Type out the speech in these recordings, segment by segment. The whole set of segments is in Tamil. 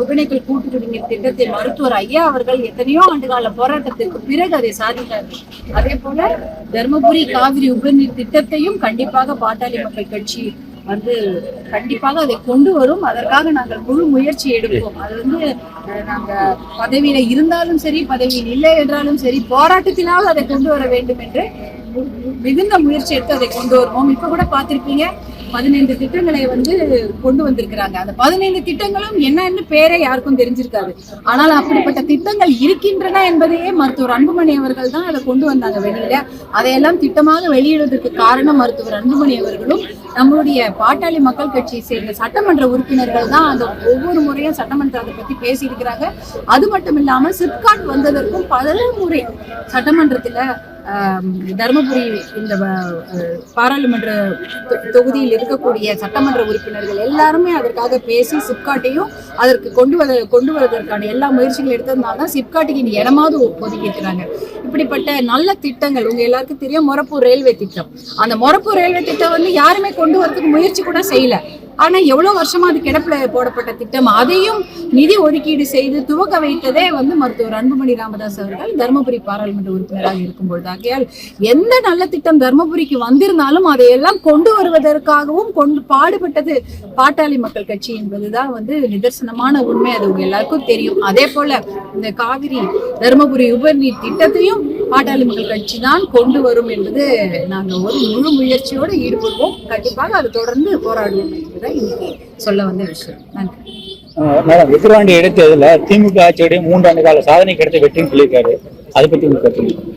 ஒகேனக்கல் கூட்டு திட்டத்தை மருத்துவர் ஐயா அவர்கள் எத்தனையோ ஆண்டுகால போராட்டத்திற்கு பிறகு அதை சாதித்தார்கள் அதே போல தர்மபுரி காவிரி உபநீர் திட்டத்தையும் கண்டிப்பாக பாட்டாளி மக்கள் கட்சி வந்து கண்டிப்பாக அதை கொண்டு வரும். அதற்காக நாங்கள் முழு முயற்சி எடுப்போம். அது வந்து நாங்க பதவியில இருந்தாலும் சரி பதவியில் இல்லை என்றாலும் சரி போராட்டத்தினால் அதை கொண்டு வர வேண்டும் என்று மிகுந்த முயற்சி எடுத்து அதை கொண்டு வருவோம். இப்ப கூட பார்த்திருப்பீங்க பதினைந்து திட்டங்களை வந்து கொண்டு வந்திருக்கிறாங்க. அந்த பதினைந்து திட்டங்களும் என்னன்னு பேரே யாருக்கும் தெரிஞ்சிருக்காது. ஆனால் அப்படிப்பட்ட திட்டங்கள் இருக்கின்றன என்பதையே மருத்துவர் அன்புமணி அவர்கள் தான் அதை கொண்டு வந்தாங்க வெளியில. அதையெல்லாம் திட்டமாக வெளியிடுவதற்கு காரணம் மருத்துவர் அன்புமணி அவர்களும் நம்மளுடைய பாட்டாளி மக்கள் கட்சியை சேர்ந்த சட்டமன்ற உறுப்பினர்கள் தான் அந்த ஒவ்வொரு முறையும் சட்டமன்ற அதை பத்தி பேசியிருக்கிறாங்க. அது மட்டும் இல்லாமல் சிப்காட் வந்ததற்கும் பல முறை சட்டமன்றத்துல தருமபுரி இந்த பாராளுமன்ற தொ- தொகுதியில் இருக்கக்கூடிய சட்டமன்ற உறுப்பினர்கள் எல்லாருமே அதற்காக பேசி சிப்காட்டையும் அதற்கு கொண்டு வர கொண்டு வருவதற்கான எல்லா முயற்சிகளும் எடுத்ததுனால தான் சிப்காட்டுக்கு இனி இடமாவது ஒதுக்கி இருக்கிறாங்க. இப்படிப்பட்ட நல்ல திட்டங்கள் உங்க எல்லாருக்கும் தெரியும் மொரப்பூர் ரயில்வே திட்டம். அந்த மொரப்பூர் ரயில்வே திட்டம் வந்து யாருமே கொண்டு வரதுக்கு முயற்சி கூட செய்யல. ஆனா எவ்வளவு வருஷமா அது கிடப்புல போடப்பட்ட திட்டம்? அதையும் நிதி ஒதுக்கீடு செய்து துவக்க வைத்ததே வந்து மருத்துவர் அன்புமணி ராமதாஸ் அவர்கள் தருமபுரி பாராளுமன்ற உறுப்பினராக இருக்கும்பொழுது. ஆகையால் எந்த நல்ல திட்டம் தருமபுரிக்கு வந்திருந்தாலும் அதையெல்லாம் கொண்டு வருவதற்காகவும் கொண்டு பாடுபட்டது பாட்டாளி மக்கள் கட்சி என்பதுதான் வந்து நிதர்சனமான உண்மை. அது உங்க எல்லாருக்கும் தெரியும். அதே போல இந்த காவிரி தருமபுரி உபநீர் திட்டத்தையும் பாட்டாளி மக்கள் கட்சி தான் கொண்டு வரும் என்பது நாங்க ஒரு முழு முயற்சியோடு ஈடுபடுவோம். கண்டிப்பாக அது தொடர்ந்து போராடுவோம் என்பதுதான் இன்னைக்கு சொல்ல வந்த விஷயம். நன்றி. மேடம் விக்கிரவாண்டி இடைத்தேர்தலில் திமுக ஆட்சியுடைய மூன்றாண்டு கால சாதனை கிடைத்த வெற்றின்னு சொல்லியிருக்காரு. அதை பத்தி உங்களுக்கு கருத்து?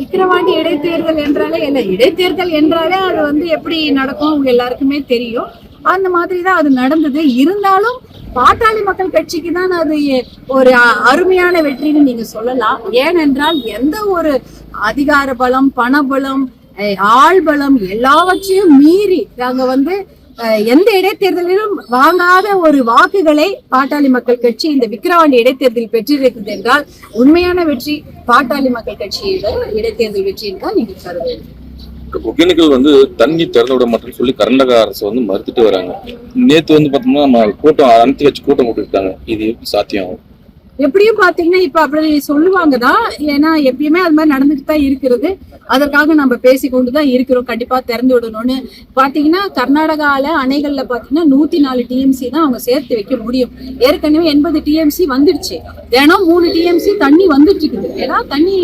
விக்கிரவாண்டி இடைத்தேர்தல் என்றாலே என்ன? இடைத்தேர்தல் என்றாலே அது வந்து எப்படி நடக்கும்? உங்க எல்லாருக்குமே தெரியும். அந்த மாதிரி தான் அது நடந்தது. இருந்தாலும் பாட்டாளி மக்கள் கட்சிக்கு தான் அது ஒரு அருமையான வெற்றின்னு நீங்க சொல்லலாம். ஏனென்றால் எந்த ஒரு அதிகார பலம் பணபலம் அஹ், ஆள் பலம் எல்லாவற்றையும் மீறி நாங்க வந்து அஹ், எந்த இடைத்தேர்தலிலும் வாங்காத ஒரு வாக்குகளை பாட்டாளி மக்கள் கட்சி இந்த விக்கிரவாண்டி இடைத்தேர்தலில் பெற்றிருக்கிறது என்றால் உண்மையான வெற்றி பாட்டாளி மக்கள் கட்சியோட இடைத்தேர்தல் வெற்றி தான் நீங்க கருதுங்க ஒகேனக்கல் வந்து தண்ணி திறந்து விட மாட்டேன்னு சொல்லி கர்நாடக அரசு வந்து மறுத்துட்டு வராங்க. நேத்து வந்து பார்த்தோம்னா நம்ம கூட்டம் அனைத்து கட்சி கூட்டம் போட்டுருக்காங்க இது எப்படி சாத்தியம்? ஆகும் எப்படியும் பாத்தீங்கன்னா இப்ப அப்படி சொல்லுவாங்க தான் ஏன்னா எப்பயுமே அது மாதிரி நடந்துட்டு தான் இருக்கிறது. அதற்காக நம்ம பேசிக்கொண்டு தான் இருக்கிறோம். கண்டிப்பா திறந்து விடணும்னு. பாத்தீங்கன்னா கர்நாடகால அணைகள்ல பாத்தீங்கன்னா நூத்தி நாலு டிஎம்சி தான் அவங்க சேர்த்து வைக்க முடியும். ஏற்கனவே எண்பது டிஎம்சி வந்துடுச்சு தினம் மூணு டிஎம்சி தண்ணி வந்துட்டு இருக்குது ஏன்னா தண்ணி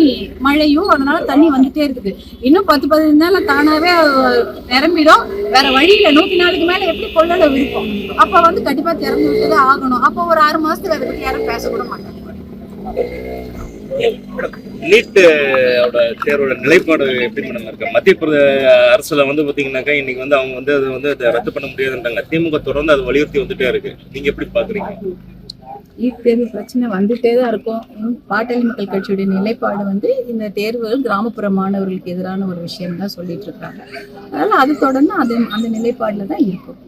மழையும் அதனால தண்ணி வந்துட்டே இருக்குது. இன்னும் பத்து பதினஞ்சு நாள்ல தானாவே நிரம்பிடும். வேற வழியில நூத்தி நாலுக்கு மேல எப்படி கொள்ளளவு இருக்கும்? அப்ப வந்து கண்டிப்பா திறந்து விட்டுதான் ஆகணும். அப்போ ஒரு ஆறு மாசத்துல அதை பத்தி யாரும் பேசக்கூட மாட்டாங்க. நீட்டோட ஓட தேர்வோட நிலைப்பாடு எப்படி மேடம் இருக்கு? மத்திய பிரதேச அரசுல வந்து பாத்தீங்கன்னாக்கா இன்னைக்கு வந்து அவங்க வந்து அதை வந்து அதை ரத்து பண்ண முடியாதுன்றாங்க. திமுக தொடர்ந்து அதை வலியுறுத்தி வந்துட்டே இருக்கு. நீங்க எப்படி பாக்குறீங்க? நீட் தேர்வு பிரச்சனை வந்துட்டே தான் இருக்கும். பாட்டாளி மக்கள் கட்சியுடைய நிலைப்பாடு வந்து இந்த தேர்வுகள் கிராமப்புற மாணவர்களுக்கு எதிரான ஒரு விஷயம் தான் சொல்லிட்டு இருக்காங்க. அதனால அது தொடர்ந்து அது அந்த நிலைப்பாடுல தான் இருக்கும்.